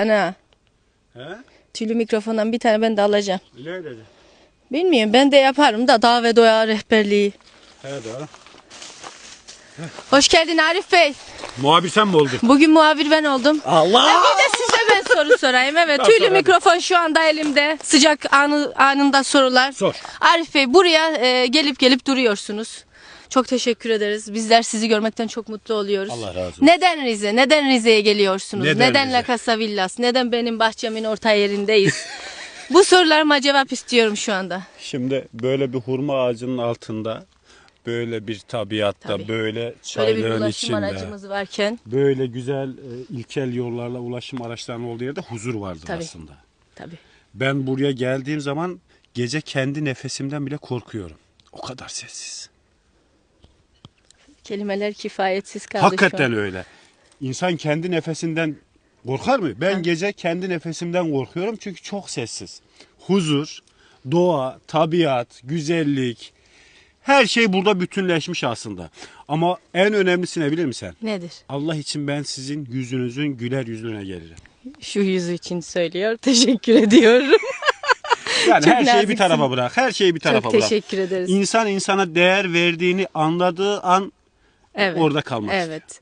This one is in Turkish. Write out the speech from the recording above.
Ana He? tüylü mikrofondan bir tane ben de alacağım. Öyle dedi. Bilmiyorum ben de yaparım da dağ ve doğa rehberliği. He da. Hoş geldin Arif Bey. Muhabir sen mi oldun? Bugün muhabir ben oldum. Allah! Bir de size ben soru sorayım. Evet Tamam, tüylü mikrofon şu anda elimde. Sıcak anı, anında sorular. Sor. Arif Bey buraya e, gelip gelip duruyorsunuz. Çok teşekkür ederiz. Bizler sizi görmekten çok mutlu oluyoruz. Allah razı olsun. Neden Rize? Neden Rize'ye geliyorsunuz? Neden Neden, Rize? La Casa Villas? Neden benim bahçemin orta yerindeyiz? Bu sorularıma cevap istiyorum şu anda. Şimdi böyle bir hurma ağacının altında böyle bir tabiatta Tabii. böyle Böyle bir ulaşım içinde aracımız varken böyle güzel e, ilkel yollarla ulaşım araçlarının olduğu yerde huzur vardır Tabii. aslında. tabii. Ben buraya geldiğim zaman gece kendi nefesimden bile korkuyorum. O kadar sessiz. Kelimeler kifayetsiz kaldı şu Hakikaten an. öyle. İnsan kendi nefesinden korkar mı? Ben gece kendi nefesimden korkuyorum çünkü çok sessiz. Huzur, doğa, tabiat, güzellik her şey burada bütünleşmiş aslında. Ama en önemlisi ne bilir misin? Nedir? Allah için ben sizin yüzünüzün güler yüzüne gelirim. Şu yüzü için söylüyor. Teşekkür ediyorum. Yani Çok her şeyi bir tarafa bırak. Her şeyi bir tarafa Çok bırak. teşekkür ederiz. İnsan insana değer verdiğini anladığı an Evet. orada kalmak. Evet.